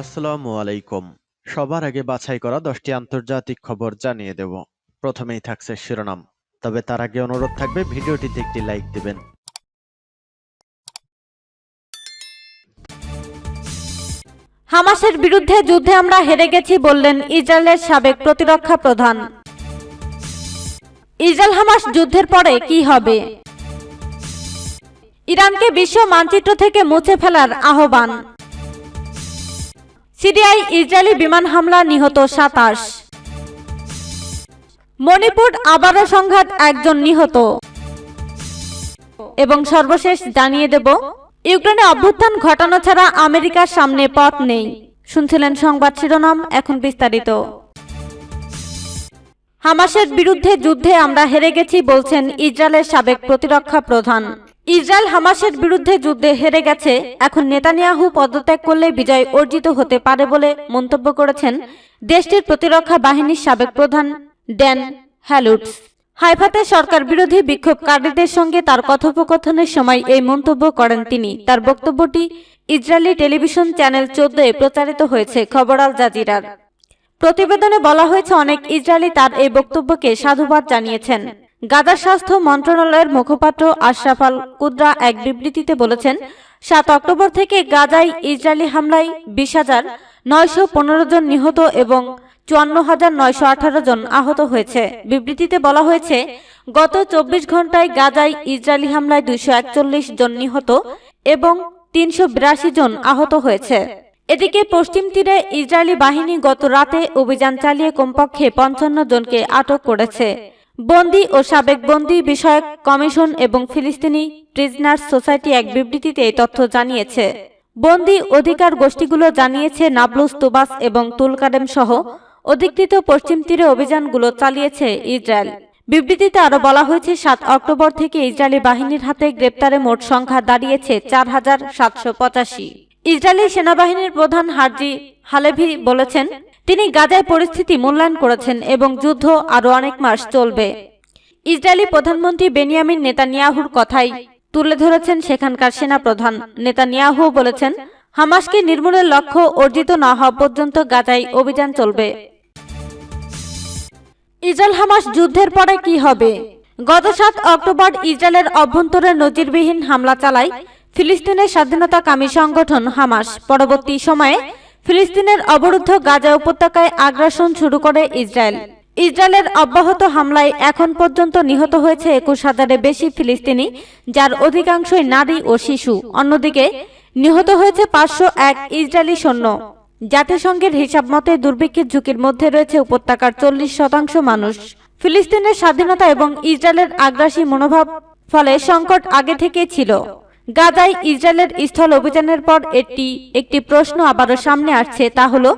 আসসালামু আলাইকুম। সবার আগে বাছাই করা দশটি আন্তর্জাতিক খবর জানিয়ে দেব। প্রথমেই থাকছে শিরোনাম। তবে তার আগে অনুরোধ থাকবে, ভিডিওটিতে একটি লাইক দিবেন। হামাসের বিরুদ্ধে যুদ্ধে আমরা হেরে গেছি বললেন ইসরায়েলের সাবেক প্রতিরক্ষা প্রধান। ইসরায়েল হামাস যুদ্ধের পরে কি হবে? ইরানকে বিশ্ব মানচিত্র থেকে মুছে ফেলার আহ্বান। সিরিয়ায় ইসরায়েলি বিমান হামলা নিহত সাতাশ। মণিপুর আবারও সংঘাত একজন নিহত। এবং সর্বশেষ জানিয়ে দেব, ইউক্রেনে অভ্যুত্থান ঘটানো ছাড়া আমেরিকার সামনে পথ নেই। শুনছিলেন সংবাদ শিরোনাম, এখন বিস্তারিত। হামাসের বিরুদ্ধে যুদ্ধে আমরা হেরে গেছি, বলছেন ইসরায়েলের সাবেক প্রতিরক্ষা প্রধান। ইসরায়েল হামাসের বিরুদ্ধে যুদ্ধে হেরে গেছে। এখন নেতানিয়াহু পদত্যাগ করলে বিজয় অর্জিত হতে পারে বলে মন্তব্য করেছেন দেশটির প্রতিরক্ষা বাহিনীর সাবেক প্রধান ড্যান হ্যালুটস। হাইফাতে সরকার বিরোধী বিক্ষোভকারীদের সঙ্গে তার কথোপকথনের সময় এই মন্তব্য করেন তিনি। তার বক্তব্যটি ইসরায়েলি টেলিভিশন চ্যানেল চোদ্দে প্রচারিত হয়েছে, খবর আল জাজিরার। প্রতিবেদনে বলা হয়েছে, অনেক ইসরায়েলি তার এই বক্তব্যকে সাধুবাদ জানিয়েছেন। গাজা স্বাস্থ্য মন্ত্রণালয়ের মুখপাত্র আশরাফ আল কুদ্রা এক বিবৃতিতে বলেছেন, সাত অক্টোবর থেকে গাজায় ইসরায়েলি হামলায় বিশ হাজার নয়শো পনেরো জন নিহত এবং চুয়ান্ন হাজার নয়শো আঠারো জন আহত হয়েছে। বিবৃতিতে বলা হয়েছে, গত চব্বিশ ঘন্টায় গাজায় ইসরায়েলি হামলায় দুইশো একচল্লিশ জন নিহত এবং তিনশো বিরাশি জন আহত হয়েছে। এদিকে পশ্চিম তীরে ইসরায়েলি বাহিনী গত রাতে অভিযান চালিয়ে কমপক্ষে পঞ্চান্ন জনকে আটক করেছে। বন্দি ও সাবেক বন্দি বিষয়ক কমিশন এবং ফিলিস্তিনি প্রিজনার্স সোসাইটি এক বিবৃতিতে এই তথ্য জানিয়েছে। বন্দি অধিকার গোষ্ঠীগুলো জানিয়েছে নাবলুস, তুবাস এবং তুলকারেম সহ অধিকৃত পশ্চিম তীরে অভিযানগুলো চালিয়েছে ইসরায়েল। বিবৃতিতে আরও বলা হয়েছে, সাত অক্টোবর থেকে ইসরায়েলি বাহিনীর হাতে গ্রেপ্তারে মোট সংখ্যা দাঁড়িয়েছে চার হাজার সাতশো পঁচাশি। ইসরায়েলি সেনাবাহিনীর প্রধান হারজি হালেভি বলেছেন তিনি গাজায় পরিস্থিতি মূল্যায়ন করেছেন এবং যুদ্ধ আরও অনেক মাস চলবে। ইসরায়েলি প্রধানমন্ত্রী বেনিয়ামিন নেতানিয়াহুর কথাই তুলে ধরেছেন সেখানকার সেনাপ্রধান। নেতানিয়াহু বলেছেন, হামাসকে নির্মূলের লক্ষ্য অর্জিত না হওয়া পর্যন্ত গাজায় অভিযান চলবে। ইসরায়েল হামাস যুদ্ধের পরে কি হবে? গত সাত অক্টোবর ইসরায়েলের অভ্যন্তরে নজিরবিহীন হামলা চালায় ফিলিস্তিনের স্বাধীনতাকামী সংগঠন হামাস। পরবর্তী সময়ে ফিলিস্তিনের অবরুদ্ধ গাজা উপত্যকায় আগ্রাসন শুরু করে ইসরায়েল। ইসরায়েলের অব্যাহত হামলায় এখন পর্যন্ত নিহত হয়েছে একুশ হাজারের বেশি ফিলিস্তিনি, যার অধিকাংশই নারী ও শিশু। অন্যদিকে, নিহত হয়েছে পাঁচশো এক ইসরায়েলি সৈন্য। জাতিসংঘের হিসাব মতে দুর্ভিক্ষের ঝুঁকির মধ্যে রয়েছে উপত্যকার চল্লিশ শতাংশ মানুষ। ফিলিস্তিনের স্বাধীনতা এবং ইসরায়েলের আগ্রাসী মনোভাব ফলে সংকট আগে থেকেই ছিল। গাজায় ইসরায়েলের স্থল অভিযানের পর এটি একটি প্রশ্ন আবারও সামনে আসছে, তা হলো,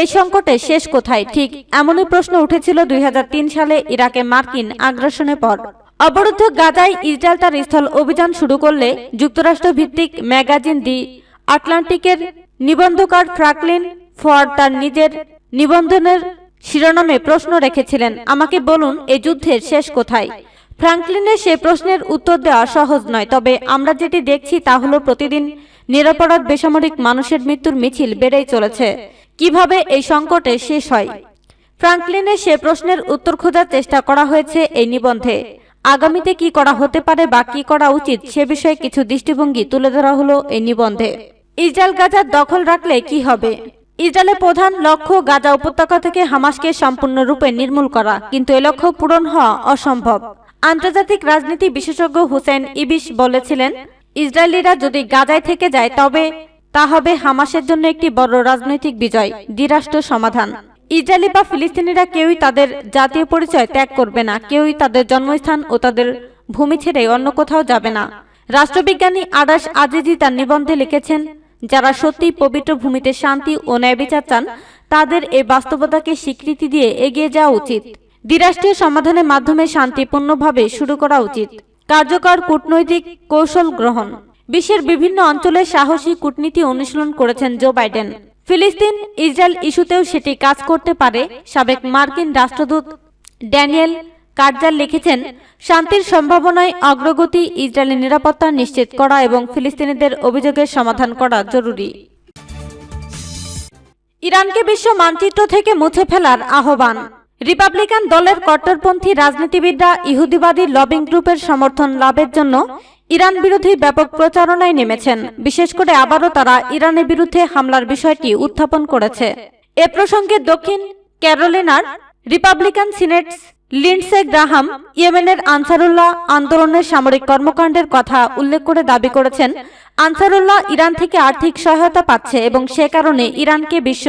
এই সংকটে শেষ কোথায়? ঠিক এমনই প্রশ্ন উঠেছিল দুই হাজার তিন সালে ইরাকে মার্কিন আগ্রাসনের পর। অবরুদ্ধ গাজায় ইসরায়েল তার স্থল অভিযান শুরু করলে যুক্তরাষ্ট্র ভিত্তিক ম্যাগাজিন দি আটলান্টিকের নিবন্ধকার ফ্রাকলিন ফর তার নিজের নিবন্ধনের শিরোনামে প্রশ্ন রেখেছিলেন, আমাকে বলুন, এই যুদ্ধের শেষ কোথায়? ফ্রাঙ্কলিনের সে প্রশ্নের উত্তর দেওয়া সহজ নয়, তবে আমরা যেটি দেখছি তা হলো প্রতিদিন নিরাপরাধ বেসামরিক মানুষের মৃত্যুর মিছিল বেড়েই চলেছে। কীভাবে এই সংকটে শেষ হয়? ফ্রাঙ্কলিনের সে প্রশ্নের উত্তর খোঁজার চেষ্টা করা হয়েছে এই নিবন্ধে। আগামীতে কি করা হতে পারে বা কি করা উচিত সে বিষয়ে কিছু দৃষ্টিভঙ্গি তুলে ধরা হলো এই নিবন্ধে। ইসরায়েল গাজার দখল রাখলে কি হবে? ইসরায়েলের প্রধান লক্ষ্য গাজা উপত্যকা থেকে হামাসকে সম্পূর্ণরূপে নির্মূল করা, কিন্তু এ লক্ষ্য পূরণ হওয়া অসম্ভব। আন্তর্জাতিক রাজনীতি বিশেষজ্ঞ হুসেন ইবিশ বলেছিলেন, ইসরায়েলিরা যদি গাজায় থেকে যায়, তবে তা হবে হামাসের জন্য একটি বড় রাজনৈতিক বিজয়, দ্বিরাষ্ট্র সমাধান। ইসরায়েলি বা ফিলিস্তিনিরা কেউই তাদের জাতীয় পরিচয় ত্যাগ করবে না, কেউই তাদের জন্মস্থান ও তাদের ভূমি ছেড়ে অন্য কোথাও যাবে না। রাষ্ট্রবিজ্ঞানী আদাস আজিজি তার নিবন্ধে লিখেছেন, যারা সত্যি পবিত্র ভূমিতে শান্তি ও ন্যায় বিচার চান, তাদের এই বাস্তবতাকে স্বীকৃতি দিয়ে এগিয়ে যাওয়া উচিত। দ্বিরাষ্ট্রীয় সমাধানের মাধ্যমে শান্তিপূর্ণভাবে শুরু করা উচিত। কার্যকর কূটনৈতিক কৌশল গ্রহণ। বিশ্বের বিভিন্ন অঞ্চলে সাহসী কূটনীতি অনুশীলন করেছেন জো বাইডেন। ফিলিস্তিন ইসরায়েল ইস্যুতেও সেটি কাজ করতে পারে, সাবেক মার্কিন রাষ্ট্রদূত ড্যানিয়েল কার্জার লিখেছেন, শান্তির সম্ভাবনায় অগ্রগতি ইসরায়েলের নিরাপত্তা নিশ্চিত করা এবং ফিলিস্তিনিদের অভিযোগের সমাধান করা জরুরি। ইরানকে বিশ্ব মানচিত্র থেকে মুছে ফেলার আহ্বান। রিপাবলিকান দলের কট্টরপন্থী রাজনীতিবিদরা ইহুদিবাদী লবিং গ্রুপের সমর্থন লাভের জন্য ইরান বিরোধী ব্যাপক প্রচারণায় নেমেছেন। বিশেষ করে আবারও তারা ইরানের বিরুদ্ধে হামলার বিষয়টি উত্থাপন করেছে। এ প্রসঙ্গে দক্ষিণ ক্যারোলিনার রিপাবলিকান সিনেট লিন্ডসে গ্রাহাম ইয়েমেনের আনসারুল্লাহ আন্দোলনের সামরিক কর্মকাণ্ডের কথা উল্লেখ করে দাবি করেছেন, আনসারুল্লাহ ইরান থেকে আর্থিক সহায়তা পাচ্ছে এবং সে কারণে ইরানকে বিশ্ব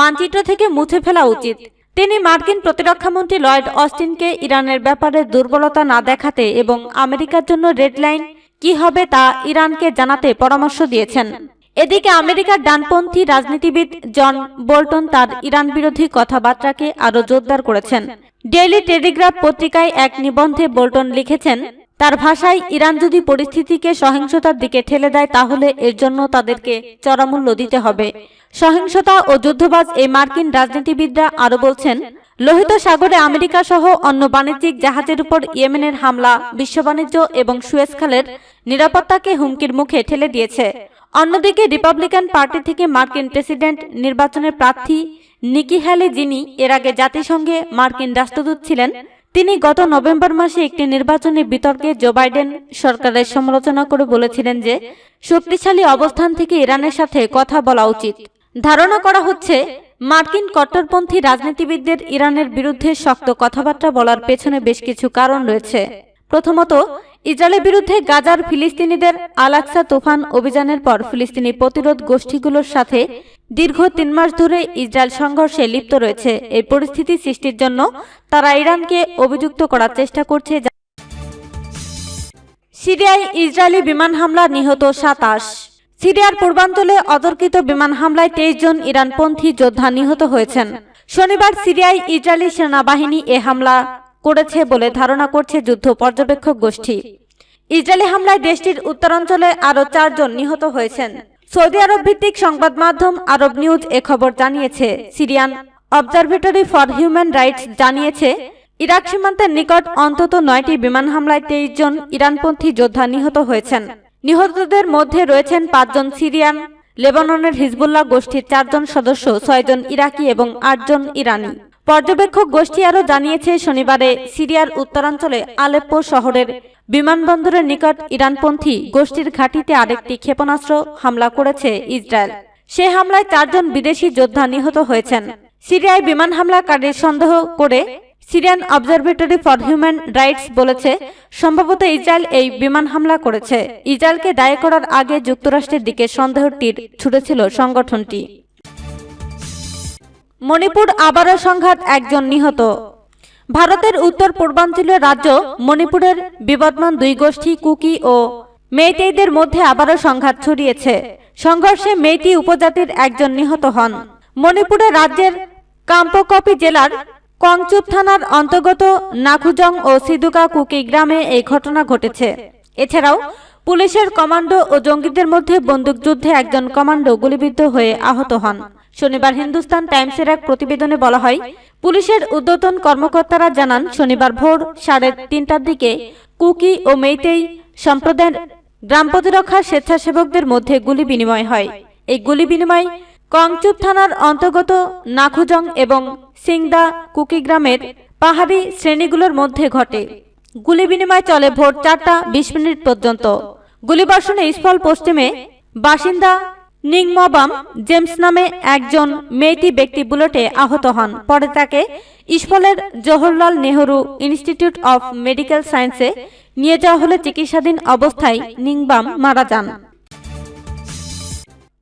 মানচিত্র থেকে মুছে ফেলা উচিত। তিনি মার্কিন প্রতিরক্ষামন্ত্রী লয়েড অস্টিনকে ইরানের ব্যাপারে দুর্বলতা না দেখাতে এবং আমেরিকার জন্য রেড লাইন কি হবে তা ইরানকে জানাতে পরামর্শ দিয়েছেন। এদিকে আমেরিকার ডানপন্থী রাজনীতিবিদ জন বোল্টন তার ইরান বিরোধী কথাবার্তাকে আরও জোরদার করেছেন। ডেইলি টেলিগ্রাফ পত্রিকায় এক নিবন্ধে বোল্টন লিখেছেন, তার ভাষায় ইরান যদি পরিস্থিতিকে সহিংসতার দিকে ঠেলে দেয় তাহলে এর জন্য তাদেরকে চড়ামূল্য দিতে হবে। সহিংসতা ও যুদ্ধবাজ এই মার্কিন রাজনীতিবিদরা আরও বলছেন, লোহিত সাগরে আমেরিকা সহ অন্য বাণিজ্যিক জাহাজের উপর ইয়েমেনের হামলা, বিশ্ব বাণিজ্য এবং সুয়েজ খালের নিরাপত্তাকে হুমকির মুখে ঠেলে দিয়েছে। অন্যদিকে রিপাবলিকান পার্টি থেকে মার্কিন প্রেসিডেন্ট নির্বাচনের প্রার্থী নিকি হ্যালি যিনি এর আগে জাতিসংঘে মার্কিন রাষ্ট্রদূত ছিলেন, তিনি গত নভেম্বর মাসে একটি নির্বাচনী বিতর্কে জো বাইডেন সরকারের সমালোচনা করে বলেছিলেন যে, শক্তিশালী অবস্থান থেকে ইরানের সাথে কথা বলা উচিত। ধারণা করা হচ্ছে, মার্কিন কট্টরপন্থী রাজনীতিবিদদের ইরানের বিরুদ্ধে শক্ত কথাবার্তা বলার পেছনে বেশ কিছু কারণ রয়েছে। প্রথমত, ইসরায়েলের বিরুদ্ধে গাজার ফিলিস্তিনিদের আলাক্সা তুফান অভিযানের পর ফিলিস্তিনি প্রতিরোধ গোষ্ঠীগুলোর সাথে দীর্ঘ তিন মাস ধরে ইসরায়েল সংঘর্ষে লিপ্ত রয়েছে। এই পরিস্থিতি সৃষ্টির জন্য তারা ইরানকে অভিযুক্ত করার চেষ্টা করছে সিরিয়ায় ইসরায়েলি বিমান হামলা নিহত সাতাশ। সিরিয়ার পূর্বাঞ্চলে অতর্কিত বিমান হামলায় তেইশ জন ইরানপন্থী যোদ্ধা নিহত হয়েছেন। শনিবার সিরিয়ায় ইসরায়েলি সেনাবাহিনী এ হামলা করেছে বলে ধারণা করছে যুদ্ধ পর্যবেক্ষক গোষ্ঠী। ইসরায়েলি হামলায় দেশটির উত্তরাঞ্চলে আরও চারজন নিহত হয়েছেন। সৌদি আরব ভিত্তিক সংবাদ মাধ্যম আরব নিউজ এ খবর জানিয়েছে, Syrian Observatory for Human Rights জানিয়েছে, ইরাক সীমান্তের নিকট অন্তত নয়টি বিমান হামলায় তেইশ জন ইরানপন্থী যোদ্ধা নিহত হয়েছেন। নিহতদের মধ্যে রয়েছেন পাঁচজন সিরিয়ান, লেবাননের হিজবুল্লাহ গোষ্ঠীর চারজন সদস্য, ছয়জন ইরাকি এবং আটজন ইরানি। পর্যবেক্ষক গোষ্ঠী আরও জানিয়েছে, শনিবারে সিরিয়ার উত্তরাঞ্চলে আলেপ্পো শহরের বিমানবন্দরের নিকট ইরানপন্থী গোষ্ঠীর ঘাঁটিতে আরেকটি ক্ষেপণাস্ত্র হামলা করেছে ইসরায়েল। সে হামলায় চারজন বিদেশি যোদ্ধা নিহত হয়েছেন। সিরিয়ায় বিমান হামলাকারীর সন্দেহ করে Syrian Observatory for Human Rights বলেছে, সম্ভবত ইসরায়েল এই বিমান হামলা করেছে। ইসরায়েলকে দায়ী করার আগে যুক্তরাষ্ট্রের দিকে সন্দেহর তীর ছুড়েছিল সংগঠনটি। মণিপুর আবারও সংঘাত একজন নিহত। ভারতের উত্তর পূর্বাঞ্চলীয় রাজ্য মণিপুরের বিবদমান দুই গোষ্ঠী কুকি ও মেইতেইদের মধ্যে আবারও সংঘাত ছড়িয়েছে। সংঘর্ষে মেইতি উপজাতির একজন নিহত হন। মণিপুরের রাজ্যের কাম্পকপি জেলার কংচুপ থানার অন্তর্গত নাখুজং ও সিদুকা কুকি গ্রামে এই ঘটনা ঘটেছে। এছাড়াও পুলিশের কমান্ডো ও জঙ্গিদের মধ্যে বন্দুকযুদ্ধে একজন কমান্ডো গুলিবিদ্ধ হয়ে আহত হন। শনিবার হিন্দুস্তান টাইমসের এক প্রতিবেদনে বলা হয়, পুলিশের উদ্যতন কর্মকর্তারা জানান, শনিবার ভোর সাড়ে তিনটার দিকে কুকি ও মেইতেই সম্প্রদায়ের গ্রাম প্রতিরক্ষা স্বেচ্ছাসেবকদের মধ্যে গুলি বিনিময় হয়। এই গুলি বিনিময় কংচুপ থানার অন্তর্গত নাখুজং এবং সিংদা কুকি গ্রামের পাহাড়ি শ্রেণীগুলোর মধ্যে ঘটে। গুলি বিনিময় চলে ভোর চারটা বিশ মিনিট পর্যন্ত। গুলিবর্ষণে স্থল পশ্চিমে বাসিন্দা নিংমবাম জেমস নামে একজন মেয়েটি ব্যক্তি বুলেটে আহত হন। পরে তাকে ইস্ফলের Jawaharlal Nehru institute of medical সায়েন্সে নিয়ে যাওয়া হলে চিকিৎসাধীন অবস্থায় নিংবাম মারা যান।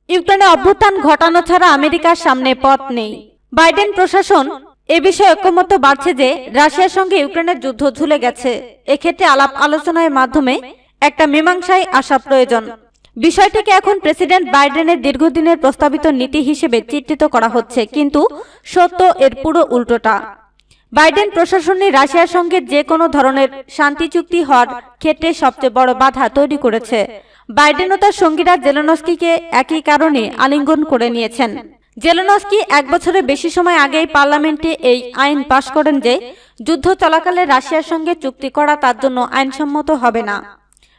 ইউক্রেনে অভ্যুত্থান ঘটানো ছাড়া আমেরিকার সামনে পথ নেই। বাইডেন প্রশাসন এ বিষয়ে ঐক্যমত্য বাড়ছে যে রাশিয়ার সঙ্গে ইউক্রেনের যুদ্ধ ঝুলে গেছে। এক্ষেত্রে আলাপ আলোচনার মাধ্যমে একটা মীমাংসায় আসা প্রয়োজন। বিষয়টিকে এখন প্রেসিডেন্ট বাইডেনের দীর্ঘদিনের প্রস্তাবিত নীতি হিসেবে চিত্রিত করা হচ্ছে, কিন্তু সত্য এর পুরো উল্টোটা। বাইডেন প্রশাসনই রাশিয়ার সঙ্গে যে কোনো ধরনের শান্তি চুক্তি হওয়ার ক্ষেত্রে সবচেয়ে বড় বাধা তৈরি করেছে। বাইডেন ও তার সঙ্গীরা জেলেনস্কিকে একই কারণে আলিঙ্গন করে নিয়েছেন। জেলেনস্কি এক বছরের বেশি সময় আগেই পার্লামেন্টে এই আইন পাশ করেন যে, যুদ্ধ চলাকালে রাশিয়ার সঙ্গে চুক্তি করা তার জন্য আইনসম্মত হবে না।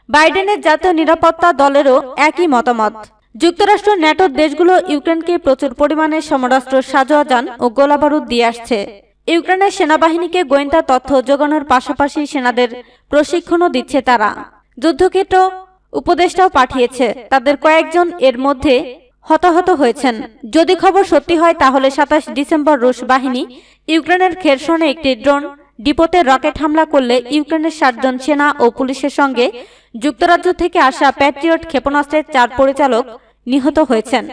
বাইডেনের জাতীয় নিরাপত্তা দলেরও একই মতামত। যুক্তরাষ্ট্র, ন্যাটোর দেশগুলো ইউক্রেনকে প্রচুর পরিমাণে সমরাস্ত্র সাজোয়া যান ও গোলাবারুদ দিয়ে আসছে। ইউক্রেনের সেনাবাহিনীকে গোয়েন্দা তথ্য যোগানোর পাশাপাশি সেনাদের প্রশিক্ষণও দিচ্ছে তারা। যুদ্ধক্ষেত্র উপদেষ্টাও পাঠিয়েছে। তাদের কয়েকজন এর মধ্যে হতাহত হয়েছেন। যদি খবর সত্যি হয়, তাহলে সাতাশ ডিসেম্বর রুশ বাহিনী ইউক্রেনের খেরসনে একটি ড্রোন ডিপোতে রকেট হামলা করলে ইউক্রেনের সাতজন সেনা ও পুলিশের সঙ্গে যুক্তরাজ্য থেকে আসা প্যাট্রিয়ট ক্ষেপণাস্ত্রের চার পরিচালক নিহত হয়েছেন।